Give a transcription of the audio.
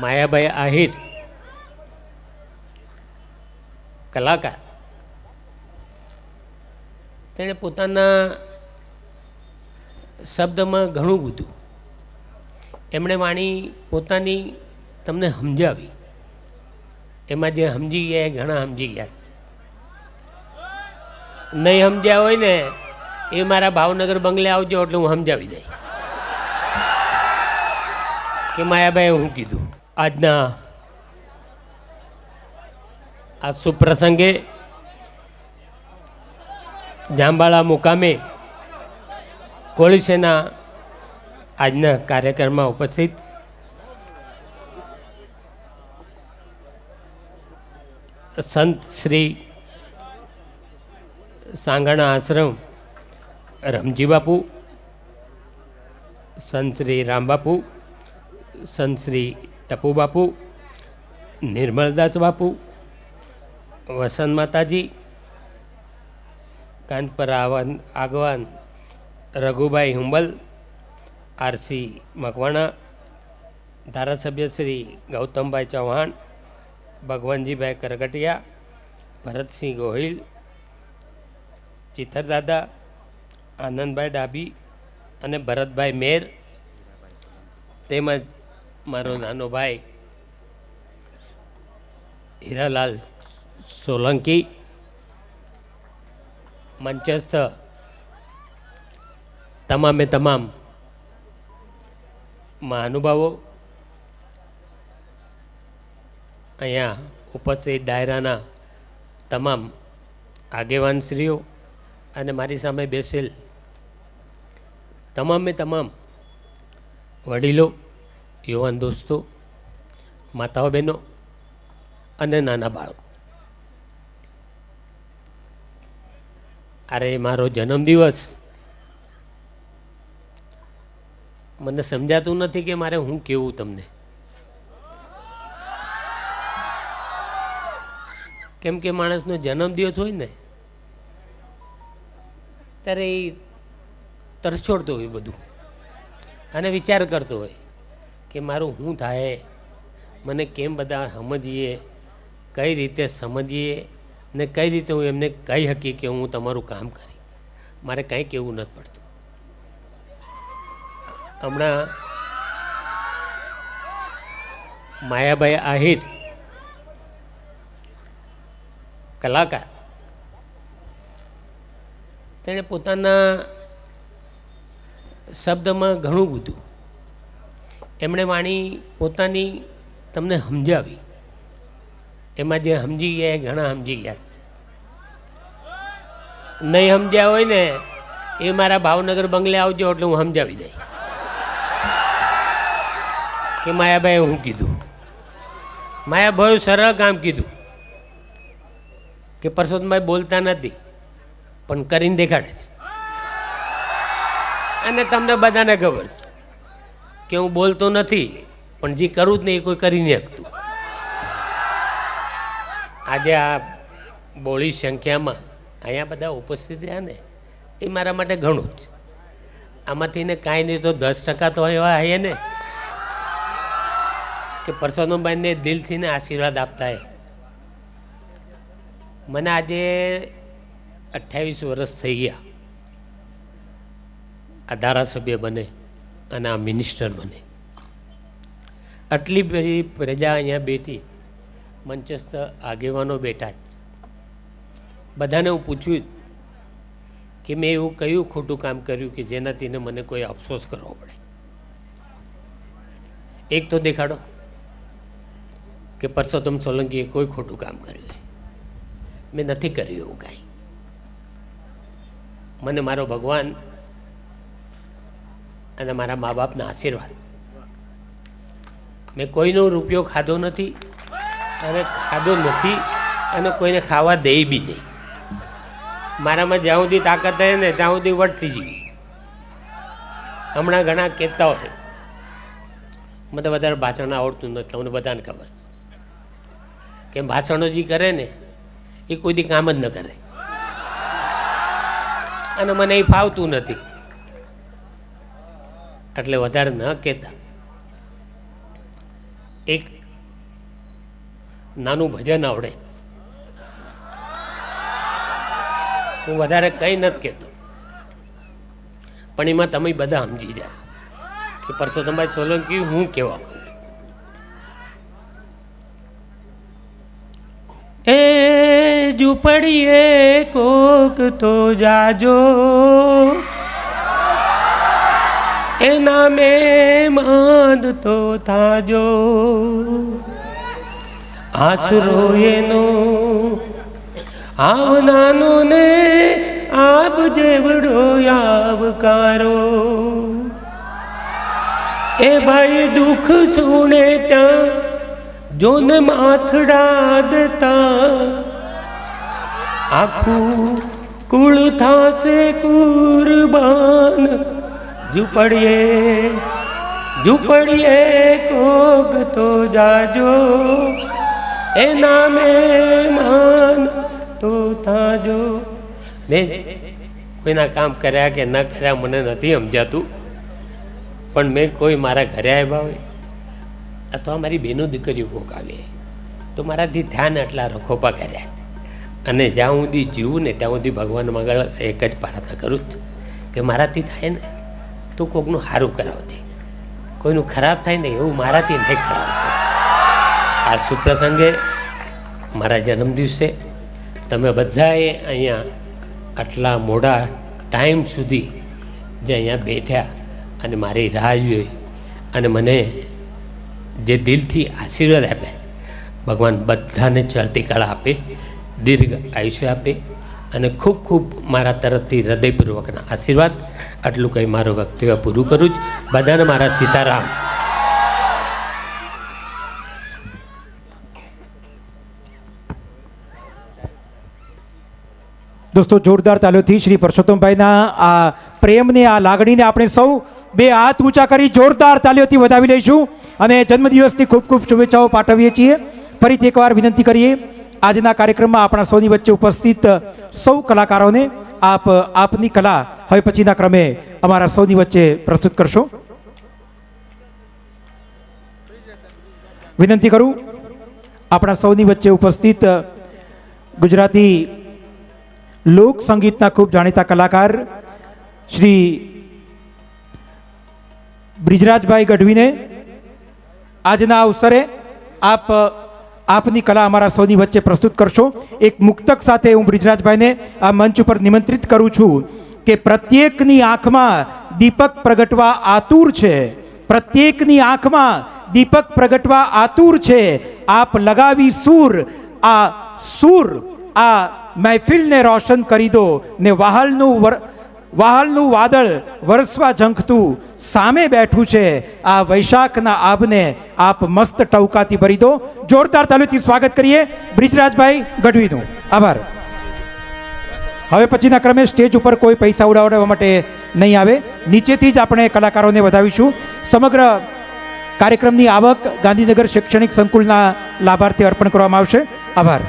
માયાભાઈ આહિર, કલાકાર. તેણે પોતાના શબ્દમાં ઘણું બધું. એમણે વાણી પોતાની તમને સમજાવી. એમાં જે સમજી ગયા એ ઘણા સમજી ગયા. નહીં સમજ્યા હોય ને, એ મારા ભાવનગર બંગલે આવજો એટલે હું સમજાવી દઈ કે માયાભાઈ હું કીધું. આજના આ સુપ્રસંગે જાંબાળા મુકામે કોળીસેના આજના કાર્યક્રમમાં ઉપસ્થિત. સંત શ્રી સાંગણા આશ્રમ રમજી બાપુ, સંત શ્રી રામબાપુ સંત શ્રી ટપુ બાપુ નિર્મલદાસ બાપુ, વસંત માતાજી કાનપર આવન આગવાન, રઘુભાઈ હુંબલ, આરસી મકવાણા, ધારાસભ્ય શ્રી ગૌતમભાઈ ચૌહાણ, ભગવાનજીભાઈ કરગટિયા, ભરતસિંહ ગોહિલ ચિત્તરદાદા આનંદભાઈ ડાબી અને ભરતભાઈ મેર તેમજ મારો નાનો ભાઈ, હીરાલાલ સોલંકી, મંચસ્થ, તમામે તમામ મહાનુભાવો, અહીંયા ઉપસ્થિત ડાયરાના તમામ આગેવાનશ્રીઓ અને મારી સામે બેસેલ તમામે તમામ વડીલો યુવાન દોસ્તો, માતાઓ બહેનો અને નાના બાળકો. અરે મારો જન્મદિવસ મને સમજાતું નથી કે મારે હું કેવું તમને. કેમ કે માણસનો જન્મદિવસ હોય ને, ત્યારે એ તરછોડતો હોય બધું અને વિચાર કરતો હોય. કે મારું શું થાય? મને કેમ બધા સમજીએ? કઈ રીતે સમજીએ? ને કઈ રીતે હું એમને કહી શકી કે હું તમારું કામ કરી? મારે કંઈ કહેવું નથી પડતું. હમણાં માયાભાઈ આહિર, કલાકાર. તેણે પોતાના શબ્દમાં ઘણું બધું એમણે વાણી પોતાની તમને સમજાવી. એમાં જે સમજી ગયા એ ઘણા સમજી ગયા નહીં સમજ્યા હોય ને, એ મારા ભાવનગર બંગલે આવજો એટલે હું સમજાવી દઈ કે માયાભાઈ હું કીધું? માયાભાઈ સરળ કામ કીધું. કે પરસોત્તમભાઈ બોલતા નથી, પણ કરીને દેખાડે છે. અને તમને બધાને ખબર છે. કે હું બોલતો નથી, પણ જે કરું જ નહીં એ કોઈ કરી નહીં શકતું. આજે આ બોળી સંખ્યામાં અહીંયા બધા ઉપસ્થિત રહ્યા ને, એ મારા માટે ઘણું જ આમાંથી ને કાંઈ નહીં તો દસ ટકા તો એવા હૈયે ને, કે પરસોત્તમભાઈને દિલથી ને આશીર્વાદ આપતા હે. મને આજે અઠ્યાવીસ વર્ષ થઈ ગયા. આ ધારાસભ્ય બને. અને આ મિનિસ્ટર બને. આટલી બધી પ્રજા અહીંયા બેઠી. મંચસ્થ આગેવાનો બેઠા જ. બધાને હું પૂછ્યું કે મેં એવું કયું ખોટું કામ કર્યું કે જેનાથી મને કોઈ અફસોસ કરવો પડે? એક તો દેખાડો કે પરસોત્તમ સોલંકીએ કોઈ ખોટું કામ કર્યું મેં નથી કર્યું એવું કાંઈ. મને મારો ભગવાન અને મારા મા બાપના આશીર્વાદ. મેં કોઈનો રૂપિયો ખાધો નથી અને ખાધો નથી અને કોઈને ખાવા દે બી નહીં. મારામાં જ્યાં સુધી તાકાત રહે ને ત્યાં સુધી વટતી જઈ હમણાં ઘણા કહેતા હોય મને વધારે ભાષણ આવડતું નથી, તમને બધાને ખબર છે. કે ભાષણો જે કરે ને, એ કોઈ દી કામ જ ન કરે. અને મને એ ફાવતું નથી. એટલે વધારે ન કહેતા. એક નાનું ભજન આવડે. હું વધારે કંઈ નથી કહેતો. પણ એમાં તમે બધા સમજી જાય કે પરસોત્તમભાઈ સોલંકી હું કહેવા એ ઝૂંપડીએ કોક તો જાજો. એના મેં તો થાજો. આશરો એનો આવનાનો ને આપ જેવડો આવકારો. એ ભાઈ દુઃખ સુણે ત્યાં, જોને માથડા દેતા. આખું કુળ થાશે કુરબાન ઝૂંપડીએ ઝૂંપડીએ કોક તો જાજો. એના મહેમાન તો થાજો. ને કોઈના કામ કર્યા કે ન કર્યા મને નથી સમજાતું. પણ મેં કોઈ મારા ઘરે આવ્યા હોય, અથવા મારી બેનો દીકરીઓ કોક આવે, તો મારાથી ધ્યાન આટલા રખોપા કર્યા. અને જ્યાં સુધી જીવું ને ત્યાં સુધી ભગવાન મગળ એક જ પ્રાર્થના કરું છું કે મારાથી થાય ને તો કોકનું સારું કરાવતી. કોઈનું ખરાબ થાય ને એવું મારાથી નહીં ખરાબ આ સુપ્રસંગે મારા જન્મદિવસે તમે બધાએ અહીંયા આટલા મોડા ટાઈમ સુધી જે અહીંયા બેઠ્યા અને મારી રાહ જોઈ અને મને જે દિલથી આશીર્વાદ આપ્યા, ભગવાન બધાને ચડતી કળા આપે, દીર્ઘ આયુષ્ય આપે અને ખૂબ ખૂબ મારા તરફથી હૃદયપૂર્વકના આશીર્વાદ. આટલું કંઈ મારું વક્તવ્ય પૂરું કરું જ. બધાને મારા સીતારામ. દોસ્તો, જોરદાર તાલીઓથી શ્રી પરસોત્તમભાઈના આ પ્રેમને, આ લાગણીને આપણે સૌ બે હાથ ઊંચા કરી જોરદાર તાલીઓથી વધાવી લઈશું. અને જન્મદિવસની ખૂબ ખૂબ શુભેચ્છાઓ પાઠવીએ છીએ. ફરીથી એકવાર વિનંતી કરીએ. આજના કાર્યક્રમમાં આપણા સૌની વચ્ચે ઉપસ્થિત સૌ કલાકારોને આપ આપની કલા હવે પછીના ક્રમે અમારા સૌની વચ્ચે પ્રસ્તુત કરશો. વિનંતી કરું, આપણા સૌની વચ્ચે ઉપસ્થિત ગુજરાતી લોક સંગીતના ખૂબ જાણીતા કલાકાર શ્રી બ્રિજરાજભાઈ ગઢવીને આજના અવસરે આપ આપની કલા અમારા સૌની વચ્ચે પ્રસ્તુત કરશો. એક મુક્તક સાથે હું બ્રિજરાજભાઈને આ મંચ ઉપર નિમંત્રિત કરું છું કે પ્રત્યેકની આંખમાં દીપક પ્રગટવા આતુર છે. પ્રત્યેકની આંખમાં દીપક પ્રગટવા આતુર છે. આપ લગાવી સૂર, આ સૂર, આ મહેફિલને રોશન કરી દો ને વાહલનું વર વાહલનું વાદળ વરસવા ઝંખતું, સામે બેઠું છે આ વૈશાખના આભને આપ મસ્ત ટવકાથી ભરી દો. જોરદાર તાલુથી સ્વાગત કરીએ બ્રિજરાજભાઈ ગઢવીનું. આભાર. હવે પછીના ક્રમે સ્ટેજ ઉપર કોઈ પૈસા ઉડાવવા માટે નહીં આવે. નીચેથી જ આપણે કલાકારોને વધાવીશું. સમગ્ર કાર્યક્રમની આવક ગાંધીનગર શૈક્ષણિક સંકુલના લાભાર્થી અર્પણ કરવામાં આવશે. આભાર.